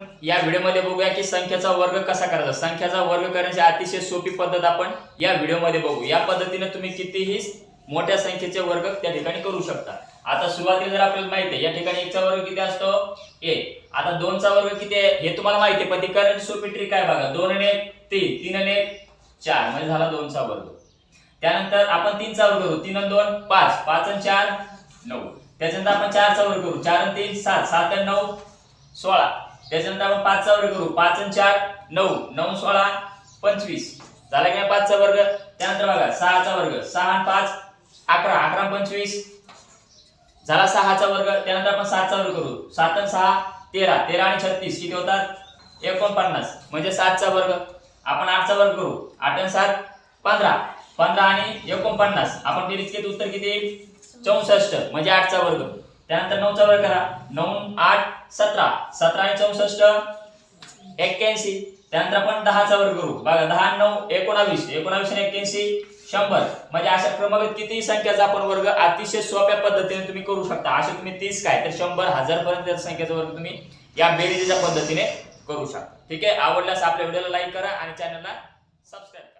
या व्हिडिओमध्ये बघूया की संख्येचा वर्ग कसा करायचा. संख्याचा वर्ग करण्याची अतिशय सोपी पद्धत आपण या व्हिडिओमध्ये बघू. या पद्धतीने तुम्ही कितीही मोठ्या संख्येचे वर्ग त्या ठिकाणी करू शकता. आता सुरुवातीला जर आपल्याला माहिती आहे या ठिकाणी एकचा वर्ग किती असतो? एक आता दोनचा वर्ग किती आहे? हे तुम्हाला माहिती आहे पण ती करण्याची सोपी ट्रिक आहे बघा. दोन आणि एक तीन. तीन आणि एक चार. म्हणजे झाला दोनचा वर्ग. त्यानंतर आपण तीनचा वर्ग करू. तीन आणि दोन पाच. पाच आणि चार नऊ. त्याच्यानंतर आपण चारचा वर्ग करू. चार आणि तीन सात. सात आणि नऊ सोळा. त्याच्यानंतर आपण पाचचा वर्ग करू. पाच आणि चार नऊ. नऊ सोळा पंचवीस. झाला की नाही पाचचा वर्ग? त्यानंतर बघा सहाचा वर्ग. सहा आणि पाच अकरा. अकरा पंचवीस. झाला सहाचा वर्ग. त्यानंतर आपण सातचा वर्ग करू. सात आणि सहा तेरा. तेरा आणि छत्तीस. किती होतात? एकोणपन्नास. म्हणजे सातचा वर्ग. आपण आठचा वर्ग करू. आठ आणि सात पंधरा. पंधरा आणि एकोणपन्नास. आपण बेरीज केली उत्तर किती येईल? चौसष्ट. म्हणजे आठचा वर्ग. त्यानंतर नऊचा वर्ग करा. नऊ आठ सतरा. सतरा आणि चौसष्ट एक्क्याऐंशी. त्यानंतर आपण दहाचा वर्ग करू. बघा दहा नऊ एकोणावीस. एकोणावीस आणि एक्क्याऐंशी शंभर. म्हणजे अशा क्रमागत कितीही संख्याचा आपण वर्ग अतिशय सोप्या पद्धतीने तुम्ही करू शकता. असे तुम्ही तीस काय? तर शंभर हजार पर्यंत संख्येचा वर्ग तुम्ही या बेरीजच्या पद्धतीने करू शकता. ठीक आहे? आवडल्यास आपल्या व्हिडिओला लाईक करा आणि चॅनलला सबस्क्राईब